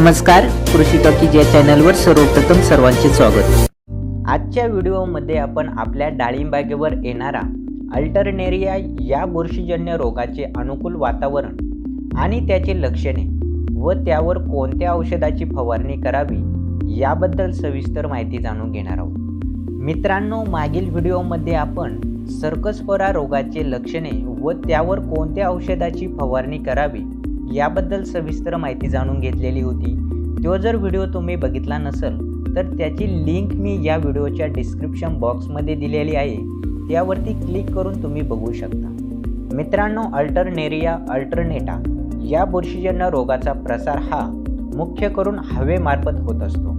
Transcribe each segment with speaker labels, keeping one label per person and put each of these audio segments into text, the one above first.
Speaker 1: नमस्कार कृषी टॉकी या चॅनलवर सर्वप्रथम सर्वांचे स्वागत. आजच्या व्हिडिओमध्ये आपण आपल्या डाळिंबागेवर येणारा अल्टरनेरिया या बुरशीजन्य रोगाचे अनुकूल वातावरण आणि त्याची लक्षणे व त्यावर कोणत्या औषधाची फवारणी करावी याबद्दल सविस्तर माहिती जाणून घेणार आहोत. मित्रांनो मागील व्हिडिओमध्ये आपण सर्कसपोरा रोगाचे लक्षणे व त्यावर कोणत्या औषधाची फवारणी करावी याबद्दल सविस्तर माहिती जाणून घेतलेली होती. तो जर व्हिडिओ तुम्ही बघितला नसेल तर त्याची लिंक मी या व्हिडिओच्या डिस्क्रिप्शन बॉक्समध्ये दिलेली आहे. त्यावरती क्लिक करून तुम्ही बघू शकता. मित्रांनो अल्टरनेरिया अल्टरनेटा या बुरशीजन्य रोगाचा प्रसार हा मुख्य करून हवेमार्फत होत असतो.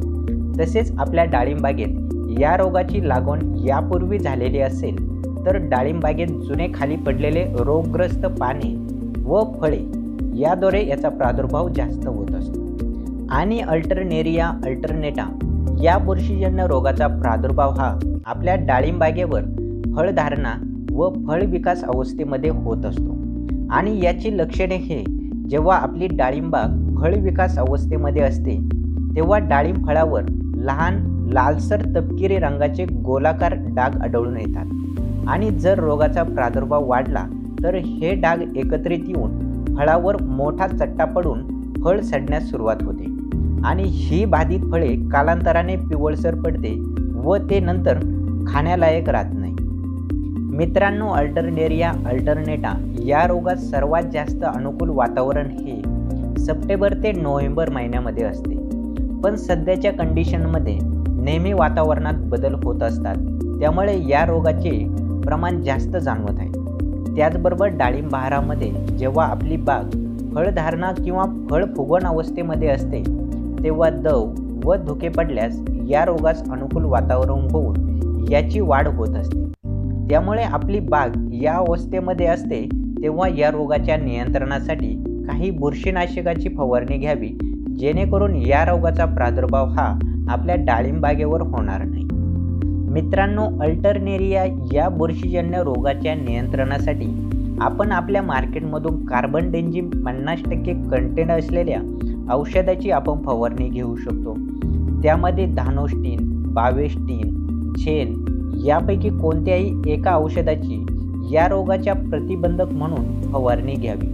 Speaker 1: तसेच आपल्या डाळिंबागेत या रोगाची लागवण यापूर्वी झालेली असेल तर डाळिंबागेत जुने खाली पडलेले रोगग्रस्त पाने व फळे याद्वारे याचा प्रादुर्भाव जास्त होत असतो. आणि अल्टरनेरिया अल्टरनेटा या बुरशीजन्य रोगाचा प्रादुर्भाव हा आपल्या डाळिंबागेवर फळधारणा व फळ विकास अवस्थेमध्ये होत असतो. आणि याची लक्षणे हे जेव्हा आपली डाळिंबाग फळ विकास अवस्थेमध्ये असते तेव्हा डाळिंब फळावर लहान लालसर तपकिरी रंगाचे गोलाकार डाग आढळून येतात. आणि जर रोगाचा प्रादुर्भाव वाढला तर हे डाग एकत्रित येऊन फळावर मोठा चट्टा पडून फळ सडण्यास सुरुवात होते. आणि ही बाधित फळे कालांतराने पिवळसर पडते व ते नंतर खाण्यालायक राहत नाही. मित्रांनो अल्टरनेरिया अल्टरनेटा या रोगात सर्वात जास्त अनुकूल वातावरण हे सप्टेंबर ते नोव्हेंबर महिन्यामध्ये असते. पण सध्याच्या कंडिशनमध्ये नेहमी वातावरणात बदल होत असतात. त्यामुळे या रोगाचे प्रमाण जास्त जाणवत आहे. त्याचबरोबर डाळिंब बहारामध्ये जेव्हा आपली बाग फळधारणा किंवा फळ फुगवण अवस्थेमध्ये असते तेव्हा दव व धुके पडल्यास या रोगास अनुकूल वातावरण होऊन याची वाढ होत असते. त्यामुळे आपली बाग या अवस्थेमध्ये असते तेव्हा या रोगाच्या नियंत्रणासाठी काही बुरशीनाशकाची फवारणी घ्यावी जेणेकरून या रोगाचा प्रादुर्भाव हा आपल्या डाळिंबागेवर होणार नाही. मित्रांनो अल्टरनेरिया या बुरशीजन्य रोगाच्या नियंत्रणासाठी आपण आपल्या मार्केटमधून कार्बन डेंजिम पन्नास टक्के कंटेंट असलेल्या औषधाची आपण फवारणी घेऊ शकतो. त्यामध्ये धानोस्टीन बावेस्टीन झेन यापैकी कोणत्याही एका औषधाची या रोगाच्या प्रतिबंधक म्हणून फवारणी घ्यावी.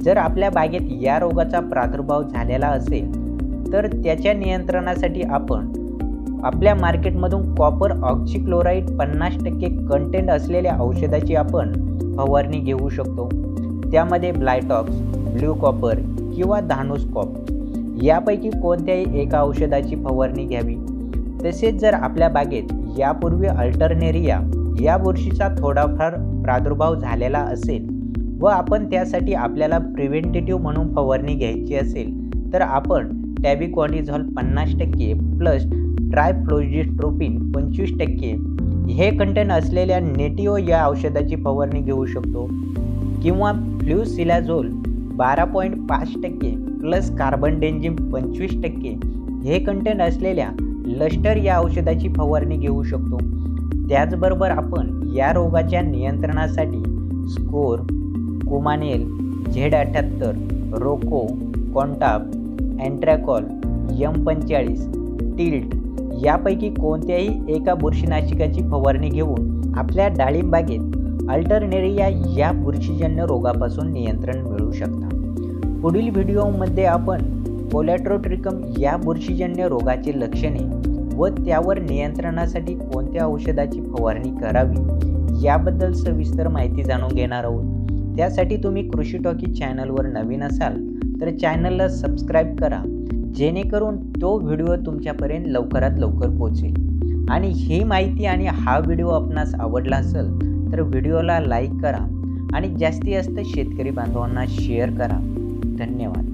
Speaker 1: जर आपल्या बागेत या रोगाचा प्रादुर्भाव झालेला असेल तर त्याच्या नियंत्रणासाठी आपण आपल्या मार्केटमधून कॉपर ऑक्सिक्लोराईड पन्नास टक्के कंटेंट असलेल्या औषधाची आपण फवारणी घेऊ शकतो. त्यामध्ये ब्लायटॉक्स ब्ल्यू कॉपर किंवा धानुस्कॉप यापैकी कोणत्याही एका औषधाची फवारणी घ्यावी. तसेच जर आपल्या बागेत यापूर्वी अल्टरनेरिया या बुरशीचा थोडाफार प्रादुर्भाव झालेला असेल व आपण त्यासाठी आपल्याला प्रिव्हेंटेटिव्ह म्हणून फवारणी घ्यायची असेल तर आपण टॅबिकॉनिझॉल पन्नास टक्के प्लस ट्रायफ्लोजिस्ट्रोपिन पंचवीस टक्के. हे कंटेंट असलेल्या नेटिओ या औषधाची फवारणी घेऊ शकतो. किंवा फ्ल्युसिलाझोल बारा पॉईंट पाच टक्के प्लस कार्बन डेंजिम पंचवीस टक्के. हे कंटेंट असलेल्या लष्टर या औषधाची फवारणी घेऊ शकतो. त्याचबरोबर आपण या रोगाच्या नियंत्रणासाठी स्कोर कुमानेल झेड अठ्ठ्याहत्तर रोको कॉन्टाप अँट्रॅकॉल यम पंचेचाळीस टिल्ट यापैकी कोणत्याही एका बुरशीनाशिकाची फवारणी घेऊन आपल्या डाळिंबागेत अल्टरनेरिया या बुरशीजन्य रोगापासून नियंत्रण मिळवू शकता. पुढील व्हिडिओमध्ये आपण पोलॅट्रोट्रिकम या बुरशीजन्य रोगाची लक्षणे व त्यावर नियंत्रणासाठी कोणत्या औषधाची फवारणी करावी याबद्दल सविस्तर माहिती जाणून घेणार आहोत. त्यासाठी तुम्ही कृषी टॉकी चॅनलवर नवीन असाल तर चॅनलला सबस्क्राईब करा जेणेकरून तो व्हिडिओ तुमच्यापर्यंत लवकरात लवकर पोहोचेल. आणि ही माहिती आणि हा व्हिडिओ आपणास आवडला असेल तर व्हिडिओला लाईक करा आणि जास्तीत जास्त शेतकरी बांधवांना शेअर करा. धन्यवाद.